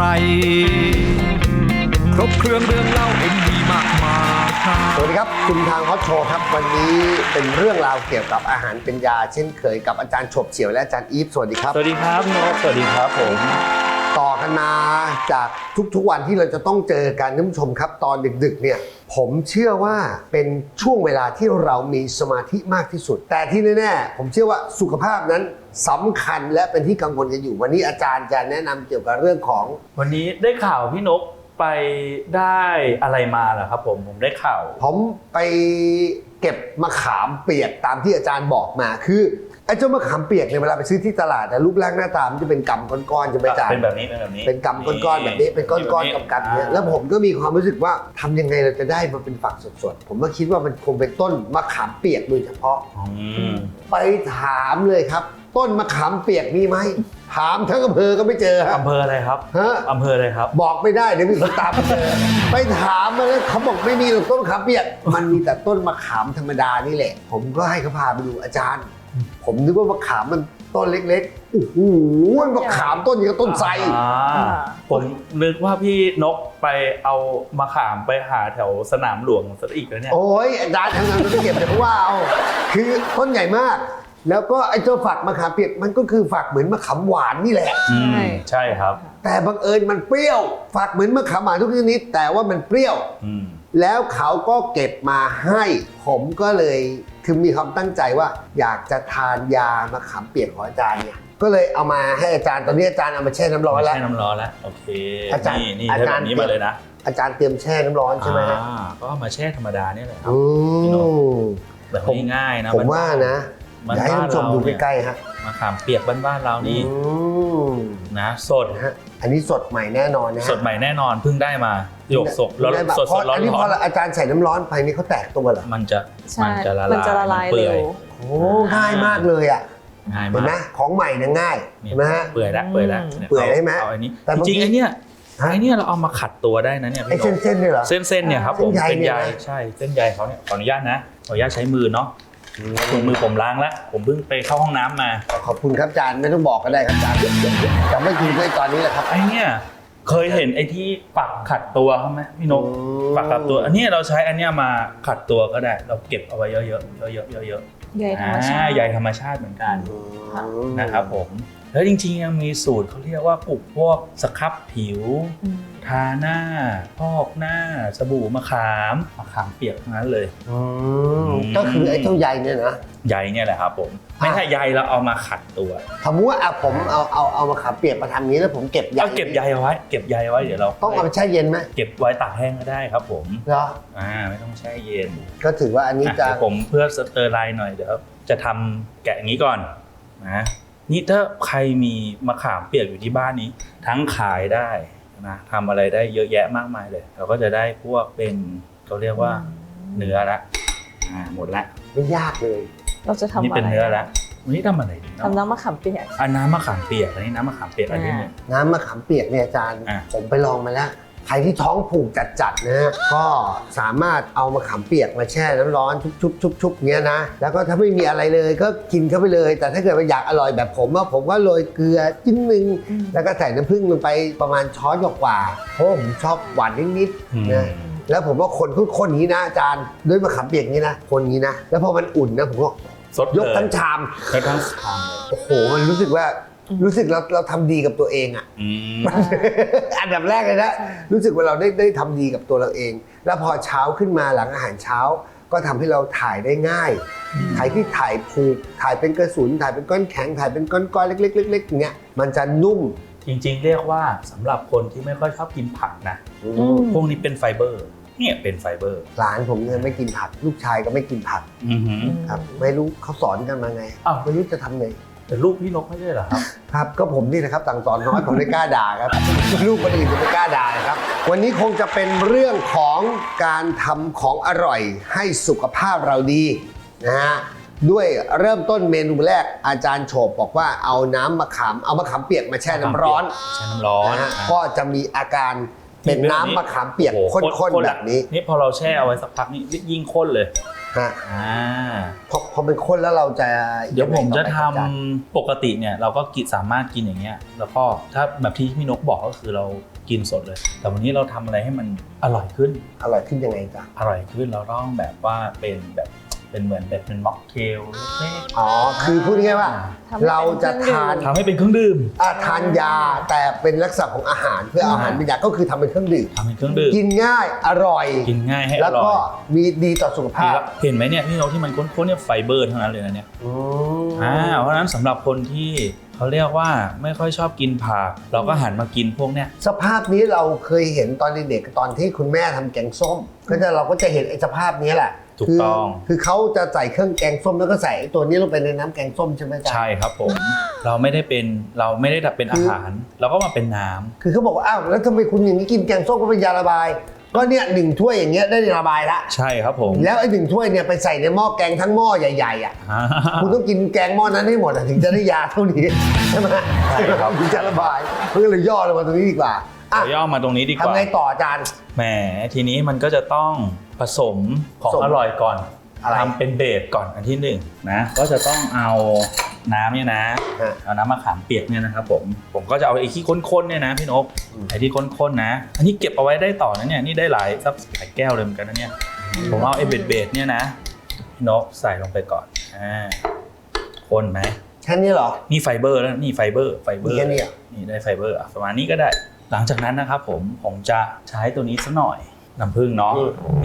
ร ครบเครื่องเรื่องเล่าเอ็มดีมากมายสวัสดีครับคุณทางฮอตโชว์ครับ วันนี้เป็นเรื่องราวเกี่ยวกับอาหารเป็นยา เช่นเคยกับอาจารย์ฉบเฉียวและอาจารย์อีฟสวัสดีครับ สวัสดีครับนกสวัสดีครับผมต่อกันมาจากทุกๆวันที่เราจะต้องเจอกันท่านผู้ชมครับตอนดึกๆเนี่ยผมเชื่อว่าเป็นช่วงเวลาที่เรามีสมาธิมากที่สุด แต่ที่แน่ๆผมเชื่อว่าสุขภาพนั้น สำคัญและเป็นที่กังวลกันอยู่ วันนี้อาจารย์จะแนะนำเกี่ยวกับเรื่องของ วันนี้ได้ข่าวพี่นกไปได้อะไรมาเหรอครับผมผมได้ข่าว ผมไปเก็บมะขามเปียกตามที่อาจารย์บอกมาคือไอ้เจ้ามะขามเปียกเนี่ยเวลาไปซื้อที่ตลาดนะรูปร่างหน้าตามันจะเป็นกำก้อนๆจะไปจานเป็นแบบนี้เป็นแบบนี้เป็นกำก้อนๆแบบนี้เป็นก้อนๆกับๆเนี่ยแล้วผมก็มีความรู้สึกว่าทำยังไงเราจะได้มาเป็นฝักสดๆผมก็คิดว่ามันคงเป็นต้นมะขามเปียกโดยเฉพาะอืมไปถามเลยครับ ต้นมะขามเปียกมีไหมถามทั้งอำเภอก็ไม่เจอครับอำเภออะไรครับฮะ อำเภออะไรครับ บอกไม่ได้เดี๋ยวมีคนตามไปเจอไปถามมาแล้วเขาบอกไม่มีหรอกต้นมะขามเปียก มันมีแต่ต้นมะขามธรรมดานี่แหละ ผมก็ให้เขาพาไปดูอาจารย์ ผมนึกว่ามะขามมันต้นเล็กๆโอ้โหมะขามต้นอย่างกับต้นไทร อ่าผมนึกว่าพี่นกไปเอามะขามไปหาแถวสนามหลวงซะอีกแล้วเนี่ย โอ้ยอาจารย์ทำงานมันไม่เก็บแต่เพราะว่าเอาคือต้นใหญ่มาก แล้วก็ไอ้เจ้าฝักมะขามเปียกมันก็คือฝักเหมือนมะขามหวานนี่แหละ อืมใช่ครับแต่บังเอิญมันเปรี้ยว ฝักเหมือนมะขามหวานทุกชนิดแต่ว่ามันเปรี้ยว อืมแล้วเขาก็เก็บมาให้ ผมก็เลยคือมีความตั้งใจว่า อยากจะทานยามะขามเปียกของอาจารย์เนี่ยก็เลยเอามาให้อาจารย์ตอนนี้อาจารย์เอามาแช่น้ำร้อนแล้วใช่น้ำร้อนแล้วโอเคอาจารย์นี่นี่อาได้จาแบรย์บนี้มาเลยนะอาจารย์เตรียมแช่น้ำร้อนใช่ไหมฮะอ่าก็เอามาแช่ธรรมดาเนี่ยแหละครับอืพี่โน้มแบบผม ง่ายๆนะผมว่านะ บ้อยากให้ท่านผู้ชมดูใกล้ๆฮะๆมะขามเปียกบ้านๆเรานี่อืมนะสด นะฮะอันนี้สดใหม่แน่นอนนะฮะสดใหม่แน่นอนเพิ่งได้มาหยกสดร้อนได้แบบสดเพสราะดร้ออันนนี้พร้ออนอาจารย์ใส่น้ำร้อนไปนี่เขาแตกตัวเหรอมันจะใช่มันจะละลายมันจะละลายเปื่เร็อว โอ้ง่ายมากเลยอะง่ายเห็นไหมมากของใหม่เนี่ยง่ายนี่เห็นไหมฮะ เปื่อยแล้วเปื่อยแล้วอืมนี่เปื่อยได้ไหมเอาอันนี้แต่จบางทีริงๆไอ้เนี่ยฮะ ไอ้เนี่ยเราเอามาขัดตัวได้นะเนี่ยไอ้พี่หนเส้นๆเนี่ยเหรอกเส้นๆเนี่ยครับผมเส้เส้นนใยใยเนี่ยนะ ใช่เส้นใยเขาเนี่ยขออนุญาตนะขออนุญาตใช้มือเนาะ ถุงมือผมล้างแล้วผมเพิ่งไปเข้าห้องน้ำมาขอบคุณครับอาจารย์ไม่ต้องบอกก็ได้ครับอาจารย์จะไม่คุยด้วยตอนนี้แหละครับ ไอ้เนี่ยเคยเห็นไอ้ที่ปักขัดตัวเขาไหมพี่นกอืม ปักขัดตัว อันเนี้ยเราใช้อันเนี้ยมาขัดตัวก็ได้ เราเก็บเอาไว้เยอะๆเยอะๆเยอะใยๆธรรมชาอ่ติ ใยธรรมชาติเหมือนกันค่ะนะครับผม แล้วจริงๆยังมีสูตรเขาเรียกว่าปลูกพวกสครับผิวอืมทาหน้า พอกหน้า สบู่มะขามมะขามเปียกทั้งนั้นเลยอืมก็คือไอ้เจ้าใยเนี่ยนะใยเนี่ยแหละครับผมไม่ใช่ใยเราเอามาขัดตัวสมมติว่าอะผมเอาเอาเอามาขับเปียกมาทำอย่างนี้แล้วผมเก็บใยเอาเก็บใยเอาไว้เก็บใยเอาไว้เดี๋ยวเราต้องเอาไปแช่เย็นไหมเก็บไว้ตากแห้งก็ได้ครับผมเหรออ่าไม่ต้องแช่เย็น ก็ถือว่าอันนี้อะจะเดี๋ยวผมเพื่อสเตอร์ไลน์หน่อยเดี๋ยวจะทำแกะอย่างนี้ก่อนนะ นี่ถ้าใครมีมะขามเปียกอยู่ที่บ้านนี้ ทั้งขายได้นะทำอะไรได้เยอะแยะมากมายเลย เราก็จะได้พวกเป็นเขาเรียกว่าเนื้อละอ่าหมดละไม่ยากเลย เราจะทำนี่อะไรเป็นเนื้อละวันนี้ทำอะไรดีเนาะทำน้ำมะขามเปียกอันน้ำมะขามเปียกอันนี้น้ำมะขามเปียกอันนี้เนี่ย น้ำมะขามเปียกเนี่ยอาจารย์ อะ ผมไปลองมาแล้ว ใครที่ท้องผูกจัดๆนะฮะก็สามารถเอามะขามเปียกมาแช่น้ำร้อนชุบๆๆๆเงี้ยนะ แล้วก็ถ้าไม่มีอะไรเลยก็กินเข้าไปเลย แต่ถ้าเกิดว่าอยากอร่อยแบบผมว่าผมก็โรยเกลือจิ้มนึงอืมแล้วก็ใส่น้ำผึ้งลงไปประมาณช้อนกว่าๆเพราะว่าผมชอบหวานนิดอืมๆนะแล้วผมว่าคนคนอย่างนี้นะอาจารย์ด้วยมะขามเปียกนี้นะ คนอย่างนี้นะ แล้วพอมันอุ่นนะผมก็สดยกทั้งชาม แล้วทั้งชามเลยโอ้โห มันรู้สึกว่า รู้สึกเราเราทำดีกับตัวเองอะอืมอันดับแรกเลยนะรู้สึกว่าเราได้ได้ทำดีกับตัวเราเอง แล้วพอเช้าขึ้นมาหลังอาหารเช้า ก็ทำให้เราถ่ายได้ง่ายถ่ายที่ถ่ายผูกถ่ายเป็นกระสุนถ่ายเป็นก้อนแข็งถ่ายเป็นก้อนๆเล็กๆเล็กๆอย่างเงี้ยมันจะนุ่มจริงๆ เรียกว่าสำหรับคนที่ไม่ค่อยชอบกินผักนะอืมพวกนี้เป็นไฟเบอร์เนี่ยเป็นไฟเบอร์หลานผมเนี่ยไม่กินผัก ลูกชายก็ไม่กินผักอือหือครับไม่รู้เขาสอนกันมาไงอ้าวไม่รู้จะทำไง แต่ลูกพี่นกไม่ใช่เหรอครับ ครับก็ผมนี่นะครับต่างสอนน้อยผมไม่กล้าด่าครับ ลูกคนอื่นผมไม่กล้าด่าครับ วันนี้คงจะเป็นเรื่องของการทำของอร่อยให้สุขภาพเราดีนะฮะด้วยเริ่มต้นเมนูแรกอาจารย์โฉบบอกว่าเอาน้ำมะขามเอามะขามเปียกมาแช่น้ำร้อนใช้น้ำร้อนนะฮะอะ ก็จะมีอาการเป็นน้ำมะขามเปียกโอ้โหข้นๆละแบบนี้ นี่พอเราแช่เอาไว้สักพักนี่ยิ่งข้นเลย ฮะอ่าพอพอเป็นข้นแล้วเราจะเดี๋ยวผมจะงไงทำต่อไปครับอาจารย์ปกติเนี่ยเราก็กินสามารถกินอย่างเงี้ย แล้วก็ถ้าแบบที่พี่นกบอกก็คือเรากินสดเลย แต่วันนี้เราทำอะไรให้มันอร่อยขึ้น อร่อยขึ้นยังไงจ๊ะ อร่อยขึ้นเราต้องแบบว่าเป็นแบบ เป็นเหมือนแบบเป็นม็อกเทลเล็กอ๋อ คือพูดง่ายๆว่า ทำให้เป็น เราจะทานๆทำให้เป็นเครื่องดื่มอะทานยาแต่เป็นลักษณะของอาหารเพื่ออาหารเป็นยาก็คือทำเป็นเครื่องดื่ม ทำเป็นเครื่องดื่ม กินง่ายอร่อย กินง่ายให้อแล้วร่ก็อยมีดีต่อสุขดีภาพครับเห็นไหมเนี่ยพี่นกที่มันข้นๆเนี่ยไฟเบอร์ทั้งนั้นเลยนะเนี่ย อืม อ่าเพราะฉะนั้นสำหรับคนที่เขาเรียกว่าไม่ค่อยชอบกินผักเราก็หันมากินพวกเนี้ย สภาพนี้เราเคยเห็นตอนเด็กๆตอนที่คุณแม่ทำแกงส้ม ก็จะเราก็จะเห็นไอ้สภาพนี้แหละ ถูกคืต้อง คือเขาจะใส่เครื่องแกงส้มแล้วก็ใส่ไอ้ตัวนี้ลงไปในน้ำแกงส้มใช่ไหมจ๊ะใช่ครับผม เราไม่ได้เป็นเราไม่ได้เป็นอาหาร เราก็มาเป็นน้ำคือเขาบอกว่าอ้าวแล้วทำไมคุณอย่างนี้กินแกงส้มก็เป็นยาระบาย ก็เนี่ยหนึ่งถ้วยอย่างเงี้ยได้ระบายละใช่ครับผม แล้วไอ้หนึ่งถ้วยเนี่ยไปใส่ในหม้อแกงทั้งหม้อใหญ่ๆอะอ่าคุณต้องกินแกงหม้อนั้นให้หมดอะถึงจะได้ยาเท่านี้ใช่ไหมใช่ครับถึงจะระบายมันก็เลยย่อลงมาตรงนี้ดีกว่าอะเราย่อมาตรงนี้ดีกว่าทำไงต่ออาจารย์แหมทีนี้มันก็จะต้อง ผสมของผสมอร่อยก่อนอะไรทำเป็นเบสก่อนอันที่หนึ่งนะก็จะต้องเอาน้ำเนี่ยนะฮะเอาน้ำมะขามเปียกเนี่ยนะครับผมผมก็จะเอาไอ้ที่ข้นๆเนี่ยนะพี่นกอืมไอ้ที่ข้นๆนะ อันนี้เก็บเอาไว้ได้ต่อนะเนี่ยนี่ได้หลายสักหลายแก้วเลยเหมือนกันนะเนี่ยผมเอาไอ้เบสเบสเนี่ยนะพี่นกใส่ลงไปก่อนอ่าคนไหมแค่นี้เหรอนี่ไฟเบอร์แล้วนี่ไฟเบอร์ไฟเบอมีร์แค่นี้เหรอนี่ได้ไฟเบอร์อะประมาณนี้ก็ได้ หลังจากนั้นนะครับผมผมจะใช้ตัวนี้สักหน่อย น้ำผึ้งเนาะ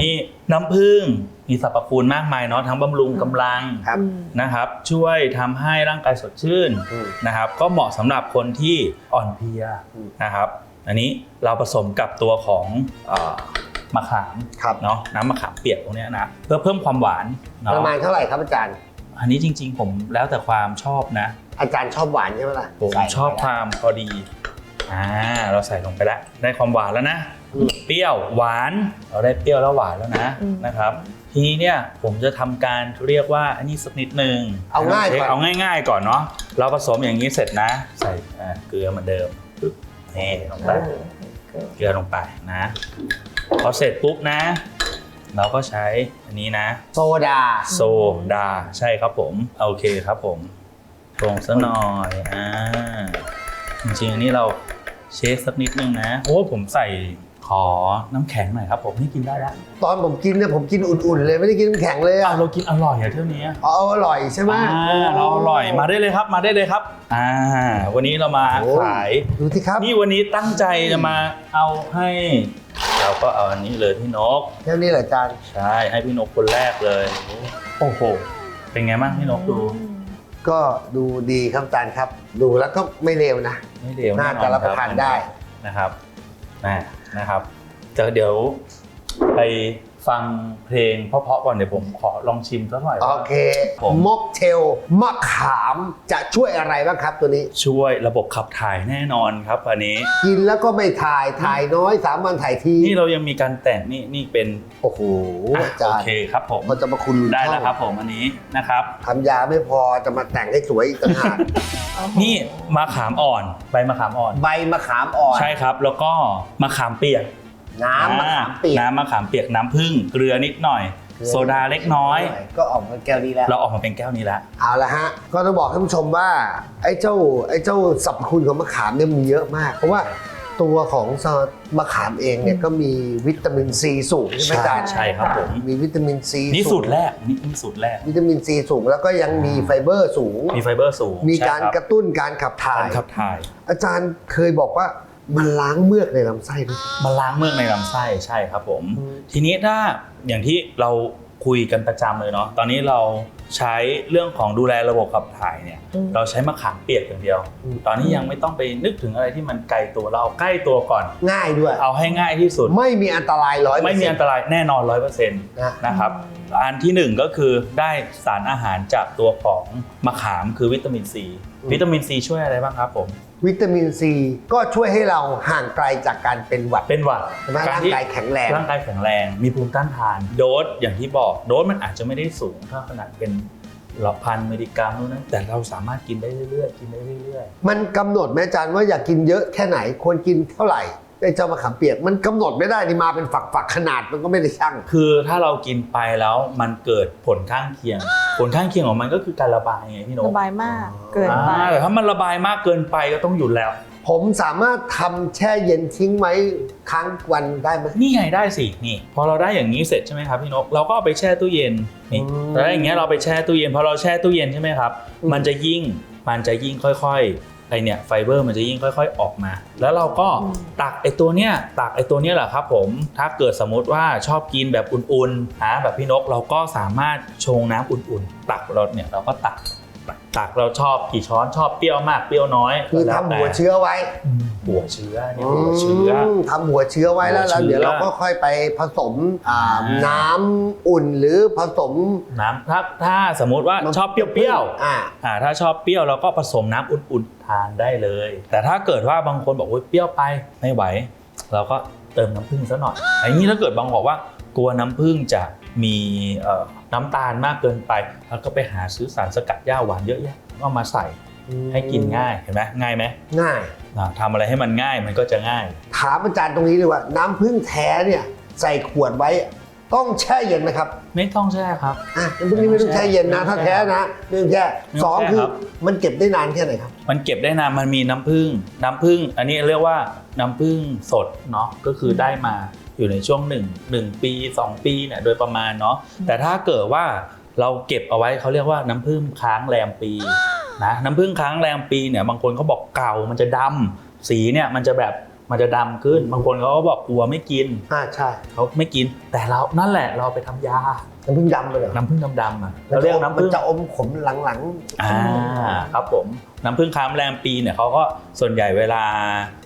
นี่น้ำผึ้งมีสรรพคุณมากมายเนาะทั้งบำรุงกำลังครับนะครับ ช่วยทำให้ร่างกายสดชื่นอืมนะครับ ก็เหมาะสำหรับคนที่อ่อนเพลียอืมนะครับ อันนี้เราผสมกับตัวของเอ่อมะขามครับเนาะน้ำมะขามเปียกตรงเนี้ยนะเพื่อเพิ่มความหวานเนาะประมาณเท่าไหร่ครับอาจารย์ อันนี้จริง ๆ ผมแล้วแต่ความชอบนะ อาจารย์ชอบหวานใช่ไหมล่ะผมใส่ชอบไปคแล้ววามพอดีอ่าเราใส่ลงไปแล้วได้ความหวานแล้วนะอืม เปรี้ยวหวานเราได้เปรี้ยวแล้วหวานแล้วนะอืมนะครับ ทีนี้เนี่ยผมจะทำการเรียกว่าอันนี้สักนิดนึงเอาง่ายช็คก่อนเอาง่าย ๆ ก่อนเนาะเราผสมอย่างนี้เสร็จนะ ใส่อ่าเกลือเหมือนเดิมปึ๊บนี่ลงไปเกลือลงไปนะพอเสร็จปุ๊บนะ เราก็ใช้อันนี้นะ โซดา โซดา ใช่ครับผมโอเคครับผมลงสักหน่อยอ่าจริงๆอันนี้เราเช็คสักนิดนึงนะโอ้ผมใส่ ขอน้ำแข็งหน่อยครับผมนี่กินได้แล้วตอนผมกินเนี่ยผมกินอุ่นๆเลยไม่ได้กินน้ำแข็งเลยอะอะเรากินอร่อยอะเท่านี้อ๋ออร่อยใช่ไหมอ่าเราอร่อยมาได้เลยครับมาได้เลยครับอ่าวันนี้เรามาโอ้ขาย ดูที่ครับนี่วันนี้ตั้งใจจะมาเอาให้ เราก็เอาอันนี้เลยพี่นก แค่นี้เหรออาจารย์ใช่ให้พี่นกคนแรกเลย โอ้โห เป็นไงบ้างพี่นกดู ก็ดูดีครับอาจารย์ครับ ดูแล้วก็ไม่เลวนะ ไม่เร็วน่าแอจะรับประทานได้ นะครับ นะนะครับจะเดี๋ยวไป ฟังเพลงเพราะๆก่อนเดี๋ยวผมขอลองชิมสักหน่อยโอว่า เคผม ม็อกเทลมะขามจะช่วยอะไรบ้างครับตัวนี้ ช่วยระบบขับถ่ายแน่นอนครับอันนี้ กินแล้วก็ไม่ถ่ายถ่ายน้อยสามวันถ่ายทีนี่เรายังมีการแต่งนี่นี่เป็นโอ้โหอะอาจาโอรย์เคครับผมมันจะมาคุณได้แล้วครับผมอันนี้นะครับ ทำยาไม่พอจะมาแต่งให้สวยอีกต่างหากนี่มะขามอ่อนใบมะขามอ่อน ใบมะขามอ่อน ใช่ครับ แล้วก็มะขามเปียก น้ำมะขามเปียก น้ำมะขามเปียกน้ำผึ้งเกลือนิดหน่อย โซดาเล็กน้อย ก็ออกมาแก้วนี้แล้ว เราออกมาเป็นแก้วนี้แล้ว เอาละฮะ ก็ต้องบอกท่านผู้ชมว่า ไอ้เจ้าไอ้เจ้าสรรพคุณของมะขามเนี่ยมีเยอะมาก เพราะว่าตัวของมะขามเองเนี่ยก็มีวิตามินซีสูงใช่ไหมอาจารย์ใช่ครับผมมีวิตามินซีนี่สูตรแรกนี่นี่สูตรแรก วิตามินซีสูงแล้วก็ยังมีไฟเบอร์สูง มีไฟเบอร์สูง มีการใช่คบกระตุ้นการขับถ่ากายรขับถ่าย อาจารย์เคยบอกว่า มันล้างเมือกในลำไส้ด้วยมาล้างเมือกในลำไส้ใช่ครับผม อืม ทีนี้ถ้าอย่างที่เราคุยกันประจำเลยเนาะตอนนี้เราใช้เรื่องของดูแลระบบขับถ่ายเนี่ยอืมเราใช้มะขามเปียกอย่างเดียว ตอนนี้ยังไม่ต้องไปนึกถึงอะไรที่มันไกลตัวเราเอาใกล้ตัวก่อน ง่ายด้วย เอาให้ง่ายที่สุด ไม่มีอันตรายร้อยไม่มีอันตรายแน่นอนร้อยเปอร์เซ็นต์นะนะครับ อันที่หนึ่งก็คือได้สารอาหารจากตัวของมะขามคือวิตามินซี วิตามินซีช่วยอะไรบ้างครับผม วิตามินซีก็ช่วยให้เราห่างไกลจากการเป็นหวัด เป็นหวัดใช่ไหมร่างที่กายแข็งแรง ร่างกายแข็งแรง มีภูมิต้านทาน โดสอย่างที่บอก โดสมันอาจจะไม่ได้สูงเท่าขนาดเป็นหลอกพันมิลลิกรัมนู่นนั่นแต่เราสามารถกินได้เรื่อยๆ กินได้เรื่อยมันกำหนดไหมอาจารย์ว่าอยากกินเยอะแค่ไหนควรกินเท่าไหร่ ไอ้เจ้ามะขามเปียกมันกำหนดไม่ได้นี่มาเป็นฝักฝักๆขนาดมันก็ไม่ได้ช่างคือถ้าเรากินไปแล้วมันเกิดผลข้างเคียง ผลข้างเคียงของมันก็คือการระบายไงพี่นกระบายมากเกินไปอ่าแต่ถ้ามันระบายมากเกินไปก็ต้องหยุดแล้ว ผมสามารถทำแช่เย็นทิ้งไว้ค้างวันได้ไหมนี่ไงได้สินี่ พอเราได้อย่างนี้เสร็จใช่ไหมครับพี่นกเราก็เอาไปแช่ตู้เย็นนี่อืมแล้วอย่างเงี้ยเราไปแช่ตู้เย็นพอเราแช่ตู้เย็นใช่ไหมครับอืมมันจะยิ่งมันจะยิ่งค่อยๆ ไอเนี่ยไฟเบอร์มันจะยิ่งค่อย ๆ ออกมา แล้วเราก็อืมตักไอตัวเนี้ยตักไอตัวเนี้ยแหละครับผมถ้าเกิดสมมติว่าชอบกินแบบอุ่นๆหาแบบพี่นกเราก็สามารถชงน้ำอุ่นๆ ตักเราเนี่ยเราก็ตักตักตักเราชอบกี่ช้อนชอบเปรี้ยวมากเปรี้ยวน้อยคือแล้วทำแต่หัวเชื้อไว้หัวเชื้อเนี่ยหัวเชื้อมทำหัวเชื้อไว้แล้วหัวแล้วเชื้อเดี๋ยวเราก็ค่อยไปผสมอ่าอ่าน้ำอุ่นหรือผสมน้ำถ้าถ้าสมมุติว่าชอบเปรี้ยวๆอ่าอ่าถ้าชอบเปรี้ยวเราก็ผสมน้ำอุ่นๆ ทานได้เลย แต่ถ้าเกิดว่าบางคนบอกว่าเปรี้ยวไปไม่ไหว เราก็เติมน้ำผึ้งซะหน่อยอันนี้ถ้าเกิดบางบอกว่ากลัวน้ำผึ้งจะมีเอ่อน้ำตาลมากเกินไปเราก็ไปหาซื้อสารสกัดหญ้าหวานเยอะแยะก็มาใส่ให้กินง่ายเห็นไหมง่ายไหมง่ายอ่าทำอะไรให้มันง่ายมันก็จะง่าย ถามอาจารย์ตรงนี้เลยว่า น้ำผึ้งแท้เนี่ยใส่ขวดไว้ ต้องแช่เย็นไหมครับไม่ต้องแช่ครับ อะน้ำผึ้งนี่ไม่ต้องแช่เย็นนะ ถ้าแท้นะไม่ต้องแช่ไม่ต้องสองแช่คือครับ มันเก็บได้นานแค่ไหนครับ มันเก็บได้นานมันมีน้ำผึ้งน้ำผึ้งอันนี้เรียกว่าน้ำผึ้งสดเนาะก็คือได้มาอยู่ในช่วง1 1ปี 2 ปีเนี่ยโดยประมาณเนาะแต่ถ้าเกิดว่าเราเก็บเอาไว้เขาเรียกว่าน้ำผึ้งค้างแรมปีนะน้ำผึ้งค้างแรมปีเนี่ยบางคนเขาบอกเก่ามันจะดำสีเนี่ยมันจะแบบ มันจะดำขึ้น บางคนเขาก็บอกกลัวไม่กินอ่าใช่เขาไม่กิน แต่เรานั่นแหละเราไปทำยา น้ำผึ้งดำไปเลยน้ำผึ้งดำๆอะเราเรียกน้ำมันผึ้งจะอมขมหลังอ่าครับผม น้ำผึ้งค้ามแรมปีเนี่ยเขาก็ส่วนใหญ่เวลา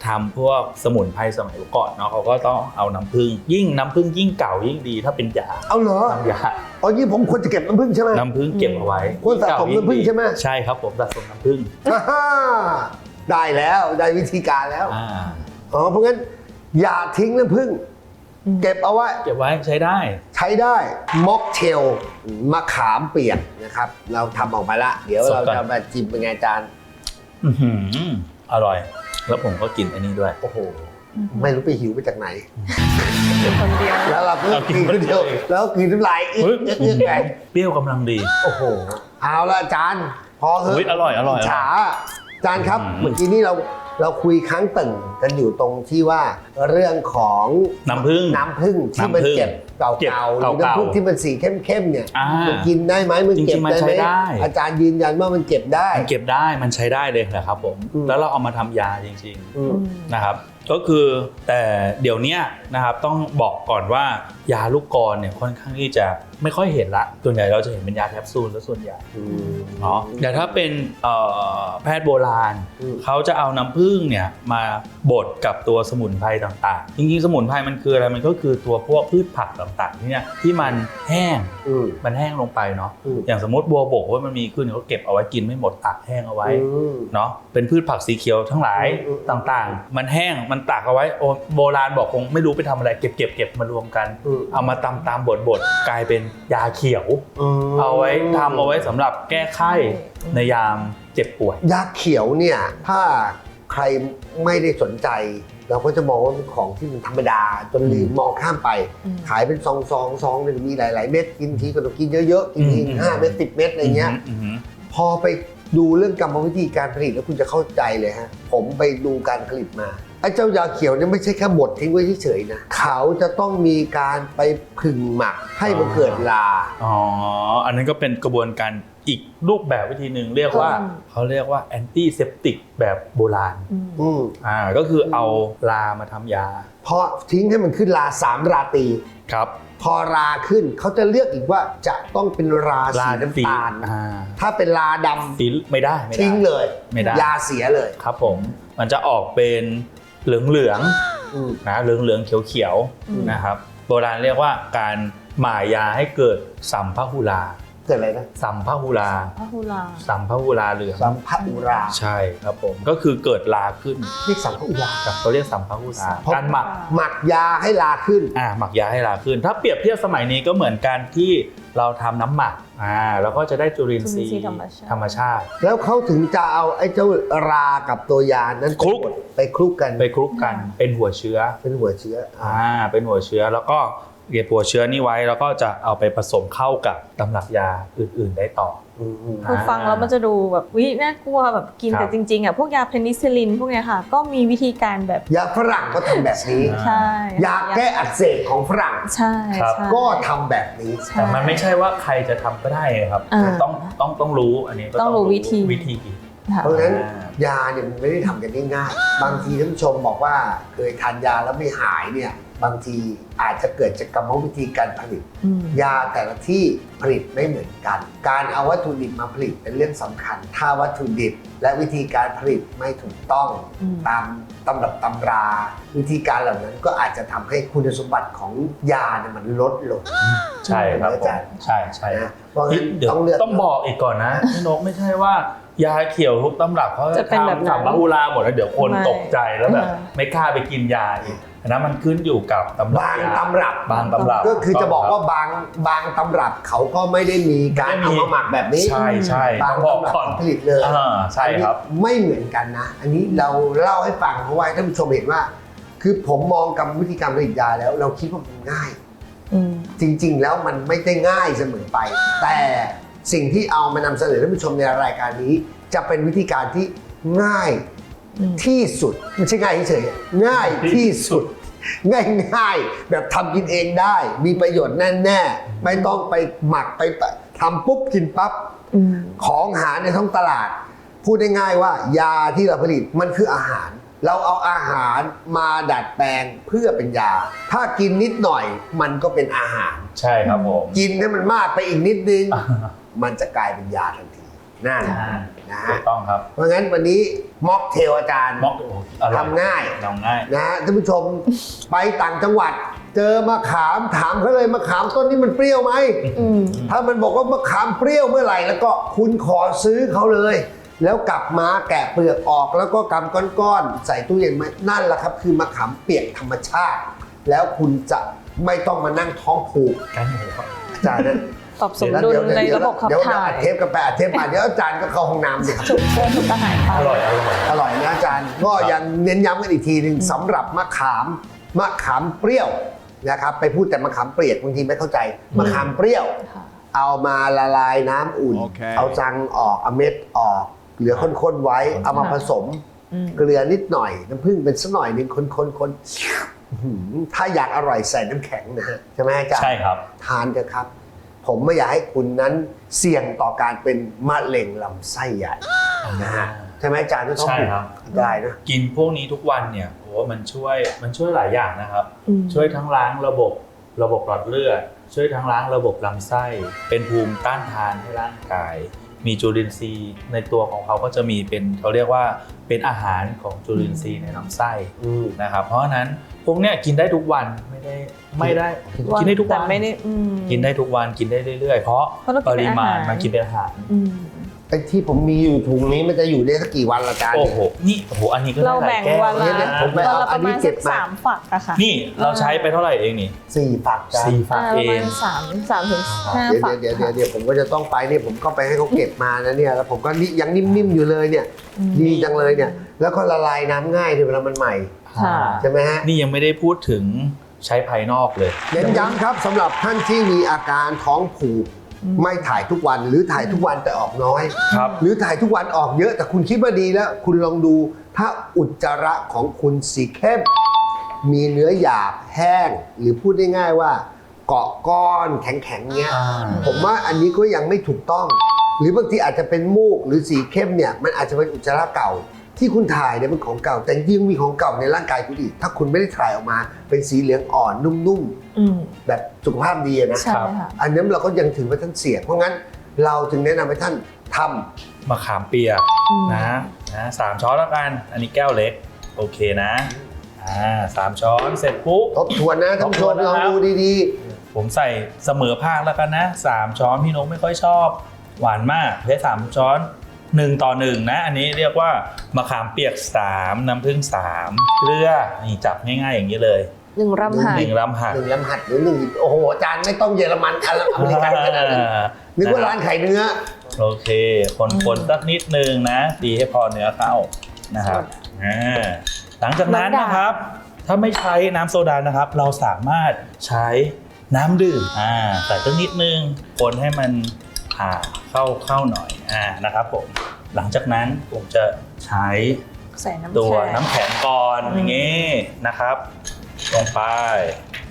ทำพวกสมุนไพรสมัยก่อนเนาะเขาก็ต้องเอาน้ำผึ้งยิ่งน้ำผึ้งยิ่งเก่ายิ่งดีถ้าเป็นยาๆเอาเหรอทำยาอ๋อยี่ผมควรจะเก็บน้ำผึ้งใช่ไหมน้ำผึ้งเก็บเอาไว้ควรสะสมน้ำผึ้งใช่ไหมใช่ครับผมสะสมน้ำผึ้งฮ่าฮ่าได้แล้วได้วิธีการแล้วอ่า อ๋อเพราะงั้นอย่าทิ้งน้ำผึ้งเก็บเอาไว้เก็บไว้ใช้ได้ ใช้ได้ม็อกเทลมะขามเปียกนะครับ เราทำออกมาละ เดี๋ยวสดเราก่อน จะมาจิ้มเป็นไงอาจารย์อื้อหืออร่อย แล้วผมก็กินอันนี้ด้วย โอ้โห ไม่รู้ไปหิวไปจากไหน อยู่คนเดียว แล้วเราก็เอากิกินนคนเดียว คนเดียว แล้วก็กินน้ำลายอีกเฮ้ยเอื้อกไงเปรี้ยวกำลังดี โอ้โห เอาละอาจารย์พอเหอุ๊ยอะอร่อยอร่อยฉาอาจารย์ครับ อืม เมื่อกี้นี้เรา เราคุยค้างตึ่งกันอยู่ตรงที่ว่าเรื่องของน้ำผึ้งน้ำผึ้งที่มันน้ำผึ้งเก็บเก่าเก็บๆหรือเก่าๆน้ำผึ้งที่มันสีเข้มๆเนี่ยอ่ามันกินได้ไหมมันเก็บจริงๆมันได้ใช้ไหมได้อาจารย์ยืนยันว่ามันเก็บได้มันเก็บได้มันใช้ได้เลยนะครับผมอืมแล้วเราเอามาทำยาจริงๆอืมนะครับก็คือแต่เดี๋ยวเนี้ยนะครับต้องบอกก่อนว่ายาลูกกรเนี่ยค่อนข้างที่จะไม่ค่อยเห็นละส่วนใหญ่เราจะเห็นเป็นยาแคปซูลแล้วส่วนใหญ่เนาะแต่ถ้าเป็นเอ่อแพทย์โบราณอืมเขาจะเอาน้ำผึ้งเนี่ยมาบดกับตัวสมุนไพรต่างๆ จริงๆ สมุนไพรมันคืออะไร มันก็คือตัวพวกพืชผักต่างๆที่เนี่ยที่มันแห้งอืมมันแห้งลงไปเนาะอืมอย่างสมมติบัวบกว่ามันมีขึ้นเขาเก็บเอาไว้กินไม่หมดตากแห้งเอาไว้อืมเนาะ เป็นพืชผักสีเขียวทั้งหลายอืมอืมต่างๆ มันแห้ง มันตากเอาไว้โอโบราณบอกคงไม่รู้ไปทำอะไร เก็บเก็บเก็บมารวมกันอืมเอามาตำตามบดบดกลายเป็นยาเขียวมเอาไว้ทำเอาไว้สำหรับแก้ไข้ในยามเจ็บป่วย ยาเขียวเนี่ยถ้าใครไม่ได้สนใจ เราก็จะมองว่าเป็นของที่มันธรรมดาจนลืมมองข้ามไปอืมขายเป็นซองซองซองเนี่ยมีหลาย ๆ เม็ดกินทีก็ต้องกินเยอะ ๆ กินทีอืม ห้าเม็ดสิบเม็ดอะไรเงี้ยอือหือพอไปดูเรื่องกรรมวิธีการผลิตแล้วคุณจะเข้าใจเลยฮะ ผมไปดูการผลิตมา ไอ้เจ้ายาเขียวเนี่ยไม่ใช่แค่บดทิ้งไว้เฉยๆนะเขาจะต้องมีการไปผึ่งหมักให้มันเกิดลา อ๋อ อันนั้นก็เป็นกระบวนการอีกรูปแบบวิธีหนึ่งเรียกว่าอืมเขาเรียกว่าแอนตี้เซปติกแบบโบราณอืมอืมอ่าก็คือเอาลามาทำยาพอทิ้งให้มันขึ้นลาสามราตรีครับพอราขึ้นเขาจะเลือกอีกว่าจะต้องเป็นราสีน้ำตาลอ่าถ้าเป็นลาดำสีไม่ได้ไม่ได้ทิ้งเลย ไม่ได้ยาเสียเลยครับผม มันจะออกเป็น เหลืองเหลืองอืมๆนะเหลืองเหลืองเขียวเขียวๆอืมนะครับ โบราณเรียกว่าการหม่ายยาให้เกิดสัมพหุลา เกิดอะไรนะสัมพหุราพระหุลาสัมพหุราเหลืองสัมภอุราใช่ครับผมก็คือเกิดลาขึ้นเรียกสัมภอุราครับเขาเรียกสัมพหุราเพราะการหมักหมักยาให้ลาขึ้น อ่าหมักยาให้ลาขึ้น ถ้าเปรียบเทียบสมัยนี้ก็เหมือนการที่เราทำน้ำหมักอ่าแล้วก็จะได้จุลินทรีย์จุลินทรีย์ธรรมชาติ ธรรมชาติ แล้วเขาถึงจะเอาไอ้เจ้ารากับตัวยานั้นคลุก ไปคลุกกันไปคลุกกันเป็นหัวเชื้อเป็นหัวเชื้ออ่าอ่าเป็นหัวเชื้อแล้วก็ เก็บหัวเชื้อนี้ไว้ แล้วก็จะเอาไปผสมเข้ากับตำรับยาอื่น ๆ ได้ต่ออืมอืมคือฟังแล้วมันจะดูแบบวิน่ากลัวแบบกินครับแต่จริงๆอะพวกยาเพนิซิลลินพวกเนี้ยค่ะ ก็มีวิธีการแบบ ยาฝรั่งก็ทำแบบนี้ใช่ยาแก้อักเสบของฝรั่งใช่ครับใช่ก็ทำแบบนี้ใช่แต่มันไม่ใช่ว่าใครจะทำก็ได้ครับอ่าต้องต้องต้องรู้อันนี้ก็ต้องรู้วิธีวิธีกินค่ะเพราะฉะนั้นอ่ายาเนี่ยมันไม่ได้ทำกันง่ายๆบางทีท่านผู้ชมบอกว่าเคยทานยาแล้วไม่หายเนี่ย บางทีอาจจะเกิดจากกรรมวิธีการผลิตอืมยาแต่ละที่ผลิตไม่เหมือนกัน การเอาวัตถุดิบมาผลิตเป็นเรื่องสำคัญ ถ้าวัตถุดิบและวิธีการผลิตไม่ถูกต้องอืมตามตำรับตำรา วิธีการเหล่านั้นก็อาจจะทำให้คุณสมบัติของยาเนี่ยมันลดลงใช่ครับผอาจามรย์ใช่ใช่นะเพราะเฮ้งั้ยนเดี๋ยวต้องเลือกต้องบอกอีกก่อนนะพี่นกไม่ใช่ว่ายาเขียวทุกตำรับเขาจะเป็นแบบนั้นทำสัมบาฮูราหมดแล้วเดี๋ยวคนไม่ตกใจแล้วแบบอ่าไม่กล้าไปกินยาอีกอั นนั้นมันขึ้นอยู่กับตำรับบางยาตำรับบางตำรับ ก็คือจะบอกว่าบางบางตำรับเขาก็ไม่ได้มีการไม่เอามีมาหมักแบบนี้ใช่ใช่บางต้องบอกตำรับก่อนเขาผลิตเลยอ่าใช่ครับอันนี้ไม่เหมือนกันนะ อันนี้เราเล่าให้ฟังเพราะว่าให้ท่านผู้ชมเห็นว่า คือผมมองกรรมวิธีการผลิตยาแล้ว เราคิดว่ามันง่ายอืมจริง ๆ แล้วมันไม่ได้ง่ายเสมอไป แต่สิ่งที่เอามานำเสนอท่านผู้ชมในรายการนี้ จะเป็นวิธีการที่ง่ายอืมที่สุดไม่ใช่ง่ายเฉยๆง่ายที่สุด ง่ายๆ แบบทำกินเองได้ มีประโยชน์แน่ๆ ไม่ต้องไปหมักไปทำปุ๊บกินปั๊บอืมของหาในท้องตลาด พูดได้ง่ายว่า ยาที่เราผลิตมันคืออาหาร เราเอาอาหารมาดัดแปลงเพื่อเป็นยา ถ้ากินนิดหน่อยมันก็เป็นอาหาร ใช่ครับผม กินให้มันมากไปอีกนิดนึง มันจะกลายเป็นยาทันที นั่นอ่านะถูฮะกต้องครับเพราะงั้นวันนี้ม็อกเทลอาจารย์มอกโอ้โหอร่อยทำง่ายทำง่าย นะฮะท่านผู้ชมไปต่างจังหวัด เจอมะขามถามเขาเลยมะขามต้นนี้มันเปรี้ยวไหม อืม ถ้ามันบอกว่ามะขามเปรี้ยวเมื่อไหร่แล้วก็คุณขอซื้อเขาเลย แล้วกลับมาแกะเปลือกออกแล้วก็กำก้อนๆใส่ตู้เย็นไว้นั่นแหละครับ คือมะขามเปียกธรรมชาติ แล้วคุณจะไม่ต้องมานั่งท้องผูกกันหมูครับอาจารย์นะ ตอบสมดุลในระบบขับเดี๋ยวถ่าอัยดเทปกันไปอัดเทปมาเดี๋ยวอาจารย์ก็เข้าห้องน้ำสิครับฉุกเฉินฉุกกระหายไป อร่อยอร่อยอร่อยนะอาจารย์ก็ยังเน้นย้ำกันอีกทีหนึ่งสำหรับมะขามมะขามเปรี้ยวนะครับไปพูดแต่มะขามเปียกบางทีไม่เข้าใจมะขามเปรี้ยว ค่ะ เอามาละลายน้ำอุ่น โอเค เอาจังออกเอาเม็ดออก เหลือข้นๆไว้เอามาผสม อืม เกลือนิดหน่อย น้ำผึ้งเป็นสักหน่อยหนึ่งคนๆคนอื้อหือถ้าอยากอร่อยใส่น้ำแข็งนะฮะใช่ไหมอาจารย์ใช่ครับ ทานเถอะครับ ผมไม่อยากให้คุณนั้นเสี่ยงต่อการเป็นมะเร็งลำไส้ใหญ่นะฮะใช่ไหมอาจารย์ที่เขาใช่พูดครับ ได้นะ กินพวกนี้ทุกวันเนี่ยโอ้มันช่วยมันช่วยหลายอย่างนะครับ อืม ช่วยทั้งล้างระบบระบบหลอดเลือด ช่วยทั้งล้างระบบลำไส้ เป็นภูมิต้านทานให้ร่างกาย มีจุลินทรีย์ในตัวของเขาก็จะมีเป็นเขาเรียกว่าเป็นอาหารของจุลินทรีย์ในลำไส้อืม นะครับ เพราะฉะนั้นพวกเนี้ยกินได้ทุกวันไม่ได้ไม่ได้กินได้ทุกวันแต่ไม่ได้อืม กินได้ทุกวันกินได้เรื่อยๆ เพราะเพราะเรากินปริมาณเป็นอาหารมันกินเป็นอาหาร อืม ไอ้ที่ผมมีอยู่ถุงนี้มันจะอยู่ได้สักกี่วันละอาจารย์โอ้โห นี่โอ้โห อันนี้ก็เราได้หลายแบ่งก้ววันละเนี่ยเนี่ยผมไปวันเอาละอัปนระนี้มาณเก็สับกมาสามฝักอะค่ะนี่เราใช้ไปเท่าไหร่เองนี่สี่ฝักจ้ะสี่ฝักอ่าปเอระมาณงสามสามถึงห้าเดี๋ยวฝักเดี๋ยวเดี๋ยวเดี๋ยวผมก็จะต้องไปเนี่ยผมก็ไปให้เขาเก็บมานะเนี่ยแล้วผมก็นี่ยังนิ่มๆอยู่เลยเนี่ยอืมดีจังเลยเนี่ย แล้วก็ละลายน้ำง่ายด้วยเวลามันใหม่ ค่ะ ใช่ไหมฮะ นี่ยังไม่ได้พูดถึงใช้ภายนอกเลย เน้นย้ำครับสำหรับท่านที่มีอาการท้องผูกอืม ไม่ถ่ายทุกวันหรือถ่ายทุกวันแต่ออกน้อย ครับหรือถ่ายทุกวันออกเยอะแต่คุณคิดว่าดีแล้ว คุณลองดูถ้าอุจจาระของคุณสีเข้ม มีเนื้อหยาบแห้ง หรือพูดได้ง่ายว่า เกาะก้อนแข็งๆเนี้ยอ่าผมว่าอันนี้ก็ยังไม่ถูกต้อง หรือบางทีอาจจะเป็นมูกหรือสีเข้มเนี่ยมันอาจจะเป็นอุจจาระเก่า ที่คุณถ่ายเนี่ยเป็นของเก่า แต่จริงๆมีของเก่าในร่างกายคุณอีก ถ้าคุณไม่ได้ถ่ายออกมาเป็นสีเหลืองอ่อนนุ่ม อืมๆแบบสุขภาพดีอะนะใช่ค่ะ อันนั้นเราก็ยังถือว่าท่านเสี่ยงเพราะงั้นเราจึงแนะนำให้ท่านทำมะขามเปียกอืมนะนะสามช้อนแล้วกัน อันนี้แก้วเล็ก โอเคนะอ่าสามช้อนเสร็จปุ๊บ ทบทวนนะท่านผู้ชมทบทวนลนะองครับดูดีผมใส่เสมอภาคแล้วกันนะสามช้อนพี่นกไม่ค่อยชอบ หวานมากใช้สามช้อนหนึ่งต่อหนึ่งนะ อันนี้เรียกว่ามะขามเปียกสามน้ำผึ้งสามเกลือนี่จับง่ายๆอย่างนี้เลย หนึ่งรำหัด หนึ่งลำหักหนึ่งลำหัดหรือหนึ่งโอ้โหอาจารย์ไม่ต้องเยอรมันกันอเมริกันขนาดนั้นนึกว่าร้านขายเนื้อ โอเค คนๆสักนิดนึงนะตีให้พอเนื้อเข้านะครับอ่าหลังจากนั้นนะครับ ถ้าไม่ใช้น้ำโซดานะครับ เราสามารถใช้น้ำดื่มอ่าใส่สักนิดนึงคนให้มันอ่าเข้าเข้าหน่อยอ่านะครับผมหลังจากนั้นผมจะใช้ใส่น้ำตัวแข็ง น้ำแข็งก่อนอืมอย่างงี้นะครับ ลงไป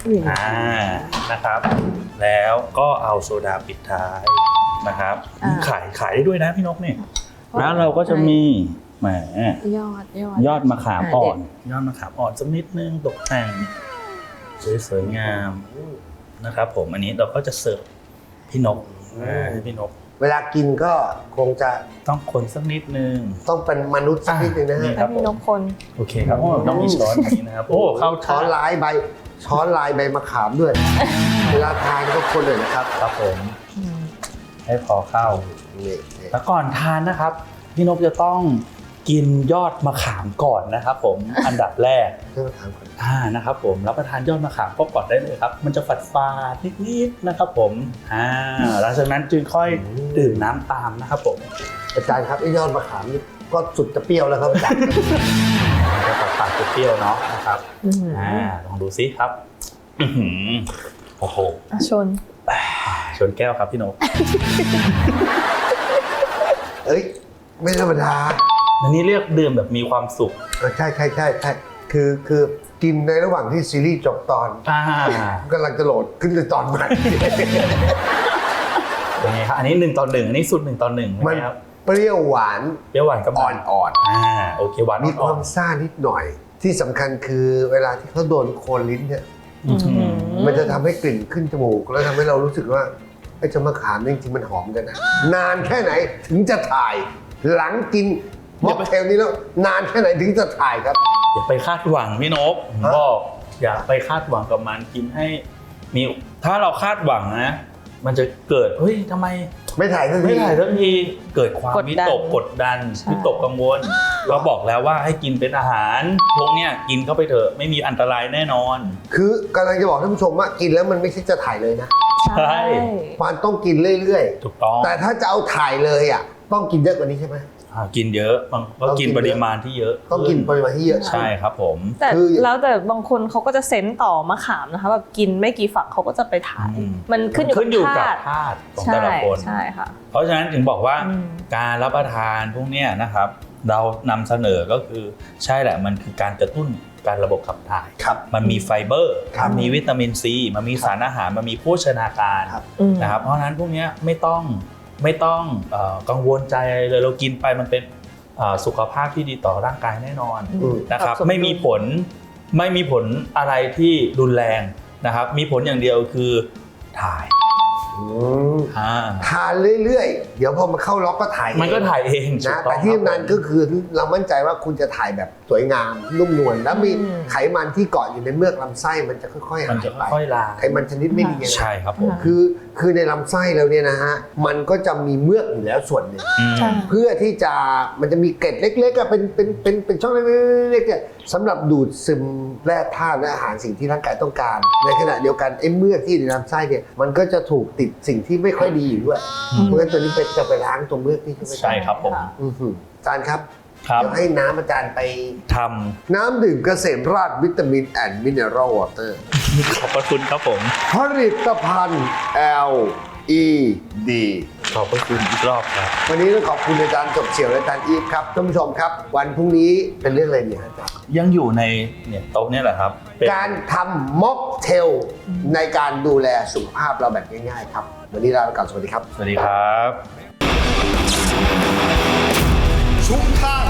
อืมอ่า นะครับ แล้วก็เอาโซดาปิดท้ายนะครับอ่าขายขายได้ด้วยนะพี่นกเนี่ยแล้วเราก็จะมีแหมยอดยอด ยอดมะขามอ่าอ่อเด็นดยอดมะขามอ่อนสักนิดนึงตกแต่งสวยๆงามนะครับ ผมอันนี้เราก็จะเสิร์ฟพี่นกอ่าให้พี่นก เวลากินก็คงจะต้องคนสักนิดนึง ต้องเป็นมนุษย์สักนิดนึงนะนี่ฮะครับให้พี่นกคน โอเคครับโอ้ต้องมีช้อนอย่างนี้นะครับ โอ้เข้าช้อนลายใบ ช้อนลายใบมะขามด้วย เวลาทานก็คนเลยนะครับ ครับผมอืมให้พอเข้านี่นี่แล้วก่อนทานนะครับ พี่นพจะต้อง กินยอดมะขามก่อนนะครับผมอันดับแรกให้มาถามก่อนอ่านะครับผมรับประทานยอดมะขามก็ก่อนได้เลยครับ มันจะฝาดฟาดๆนิดๆนะครับผมอ่าหลังจากนั้นจึงค่อยดื่มน้ำตามนะครับผมอาจารย์ครับไอ้ยอดมะขามนี่ก็สุดจะเปรี้ยวแล้วครับอาจารย์จะฝาดฟาดๆเปรี้ยวๆเนาะนะครับอืมอ่าลองดูซิครับอื้อหือโอ้โหอะชน ชนแก้วครับพี่นพเอ้ย ไม่ธรรมดา อันนี้เรียกดื่มแบบมีความสุขเออใช่ใช่ใช่ใช่คือคือกินในระหว่างที่ซีรีส์จบตอนอ่ากำลังจะโหลดขึ้นในตอนใหม่เป็นไงครับอันนี้หนึ่งต่อหนึ่งอันนี้สุดหนึ่งต่อหนึ่งมันไหมครับเปรี้ยวหวานเปรี้ยวหวานกับอ่อนอ่อนอ่าโอเคหวานๆมีคอ่อวานมซ่านิดหน่อย ที่สำคัญคือเวลาที่เขาโดนโคนลิ้นเนี่ยๆอื้อหือมันจะทำให้กลิ่นขึ้นจมูก แล้วทำให้เรารู้สึกว่าไอ้เจ้ามะขามเนี่ยจริงๆมันหอมกันนะนานแค่ไหนถึงจะถ่ายหลังกิน ม็อกเทลนี้แล้วนานแค่ไหนถึงจะถ่ายครับ อย่าไปคาดหวังพี่นกผมฮะบอกอย่าไปคาดหวังกับมันกินให้มีถ้าเราคาดหวังนะ มันจะเกิดเฮ้ยทำไม ไม่ถ่ายทันทีไม่ถ่ายสักทีเกิดความกดดันวิตกกดดันใช่ วิตกกังวล เราบอกแล้วว่าให้กินเป็นอาหารพวกเนี้ยกินเข้าไปเถอะไม่มีอันตรายแน่นอน คือกำลังจะบอกท่านผู้ชมว่ากินแล้วมันไม่ใช่จะถ่ายเลยนะใช่ มันต้องกินเรื่อยถูกต้อง ๆ แต่ถ้าจะเอาถ่ายเลยอะต้องกินเยอะกว่านี้ใช่ไหม อ่ากินเยอะบางก็ต้องกิกินนเยอะปริมาณที่เยอะต้องกินปริมาณที่เยอะใช่ครับผม แต่คือ แล้วแต่บางคนเขาก็จะเซนต์ต่อมะขามนะคะแบบกินไม่กี่ฝักเขาก็จะไปถ่ายอืม มันขึ้นอยู่ขึ้นอยู่กักับบธาตุธาตุของใช่แต่ละคน ใช่ค่ะ เพราะฉะนั้นถึงบอกว่าอืม การรับประทานพวกเนี้ยนะครับ เรานำเสนอก็คือใช่แหละมันคือการกระตุ้นการระบบขับถ่าย ครับ มันมีไฟเบอร์ ครับมันมีวิตามินซี มันมีสารอาหาร มันมีโภชนาการครับ อืม นะครับ เพราะฉะนั้นพวกเนี้ยไม่ต้อง ไม่ต้องเอ่อกังวลใจอะไรเลยเรากินไปมันเป็นเอ่อสุขภาพที่ดีต่อร่างกายแน่นอนอืมนะครับปรับสมดุลไม่มีผลไม่มีผลอะไรที่รุนแรงนะครับ มีผลอย่างเดียวคือถ่าย อืมอ่าทานเรื่อยๆ เดี๋ยวพอมันเข้าล็อกก็ถ่ายเองมันก็ถ่ายเองนะถูกแต่องที่ครับสำคัญก็คือเรามั่นใจว่าคุณจะถ่ายแบบสวยงามนุ่มนวลแล้วมีอืม ไขมันที่เกาะอยู่ในเมือกลำไส้มันจะค่อยๆมันหายจะไปค่อยๆลาไขมันชนิดไม่ดีนะ ใช่ครับผมคือคือในลำไส้เราเนี่ยนะฮะมันก็จะมีเมือกอยู่แล้วส่วนหนึ่งอืม ใช่ เพื่อที่จะมันจะมีเกล็ดเล็กๆอะเป็นเป็นเป็นเป็นช่องเล็กๆเนี่ย สำหรับดูดซึมแร่ธาตุและอาหารสิ่งที่ร่างกายต้องการ ในขณะเดียวกันไอ้เมือกที่อยู่ในลำไส้เนี่ยมันก็จะถูกติดสิ่งที่ไม่ค่อยดีอยู่ด้วยอืมเพราะฉะนั้นตัวนี้เป็นจะไปล้างตัวเมือกที่ใช่ไหมใช่ครับผมอือหืออาจารย์ครับครับเดี๋ยวให้น้ำอาจารย์ไป ทน้ำดื่มเกษมราชวิตามินแอนด์มิเนอรัลวอเตอร์ำขอบพระคุณครับผม ผลิตภัณฑ์ L E D ขอบพระคุณอีกรอบครับ วันนี้ต้องขอบคุณอาจารย์จบเฉียวและอาจารย์อีฟครับท่านผู้ชมครับ วันพรุ่งนี้เป็นเรื่องอะไรเนี่ยอาจารย์ยังอยู่ในเนี่ยโต๊ะเนี่ยแหละครับเป็นการทำม็อกเทลในการดูแลสุขภาพเราแบบง่ายๆครับ วันนี้ลาไปก่อนสวัสดีครับ สวัสดีครับ ชุมทาง